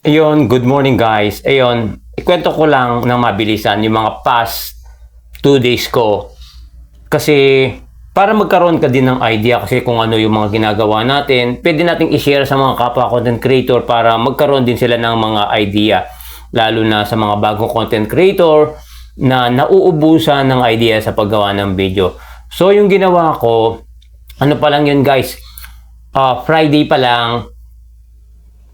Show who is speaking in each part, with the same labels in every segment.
Speaker 1: Ayun, good morning guys. Ayun, ikwento ko lang ng mabilisan yung mga past 2 days ko. Kasi para magkaroon ka din ng idea kasi kung ano yung mga ginagawa natin, pwede nating i-share sa mga kapwa content creator para magkaroon din sila ng mga idea. Lalo na sa mga bagong content creator na nauubusan ng idea sa paggawa ng video. So yung ginawa ko, ano pa lang yun guys, Ah, Friday pa lang,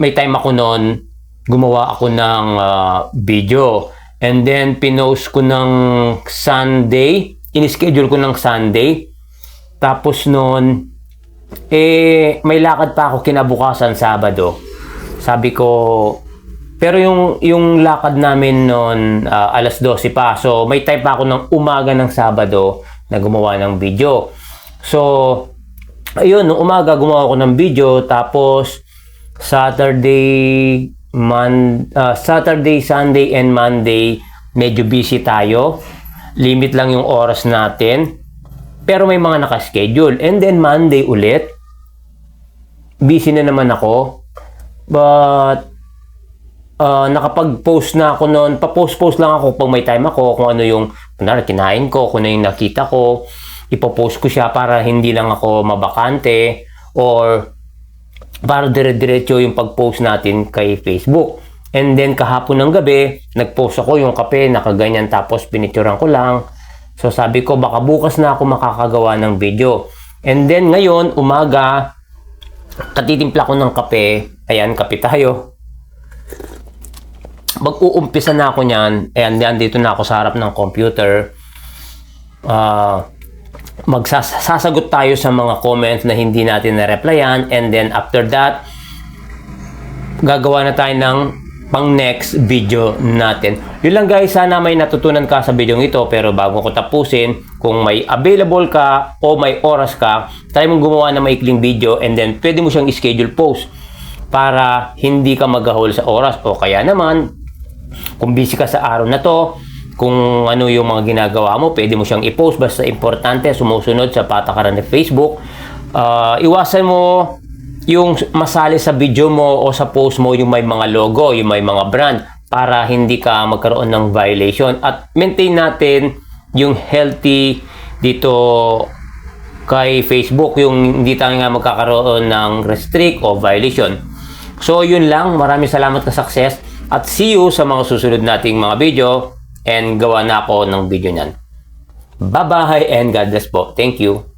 Speaker 1: may time ako noon, gumawa ako ng ah, video. And then, pinost ko ng Sunday. In-schedule ko ng Sunday. Tapos noon, eh, may lakad pa ako kinabukasan Sabado. Sabi ko, pero yung, yung lakad namin noon, ah, alas 12 pa. So, may time pa ako ng umaga ng Sabado na gumawa ng video. So, ayun, nung umaga gumawa ako ng video tapos Saturday, Man, ah, Saturday, Sunday and Monday medyo busy tayo. Limit lang yung oras natin. Pero may mga nakaschedule. And then Monday ulit, busy na naman ako. But ah, nakapag-post na ako noon. Pa-post-post lang ako pag may time ako kung ano yung kunwari, kinain ko, kung ano yung nakita ko. Ipopost ko siya para hindi lang ako mabakante or para dire-diretso yung pag-post natin kay Facebook. And then kahapon ng gabi, nag-post ako yung kape, nakaganyan tapos pinituran ko lang. So sabi ko baka bukas na ako makakagawa ng video. And then ngayon, umaga, katitimpla ko ng kape. Ayan, kape tayo mag-uumpisa na ako niyan, ayan, yan, dito na ako sa harap ng computer. Ah, magsasagot tayo sa mga comments na hindi natin na-replyan and then after that, gagawa na tayo ng pang next video natin. Yun lang guys, sana may natutunan ka sa video ito pero bago ko tapusin, kung may available ka o may oras ka, try mong gumawa ng maikling video and then pwede mo siyang schedule post para hindi ka magahol sa oras o kaya naman kung busy ka sa araw na to, kung ano yung mga ginagawa mo, pwede mo siyang i-post. Basta importante, sumusunod sa patakaran ng Facebook. Ah, iwasan mo yung masali sa video mo o sa post mo yung may mga logo, yung may mga brand para hindi ka magkaroon ng violation. At maintain natin yung healthy dito kay Facebook, yung hindi tayo nga magkakaroon ng restrict o violation. So, yun lang. Maraming salamat ka success. At see you sa mga susunod nating mga video. And gawa na ako ng video niyan. Bye-bye and God bless po. Thank you.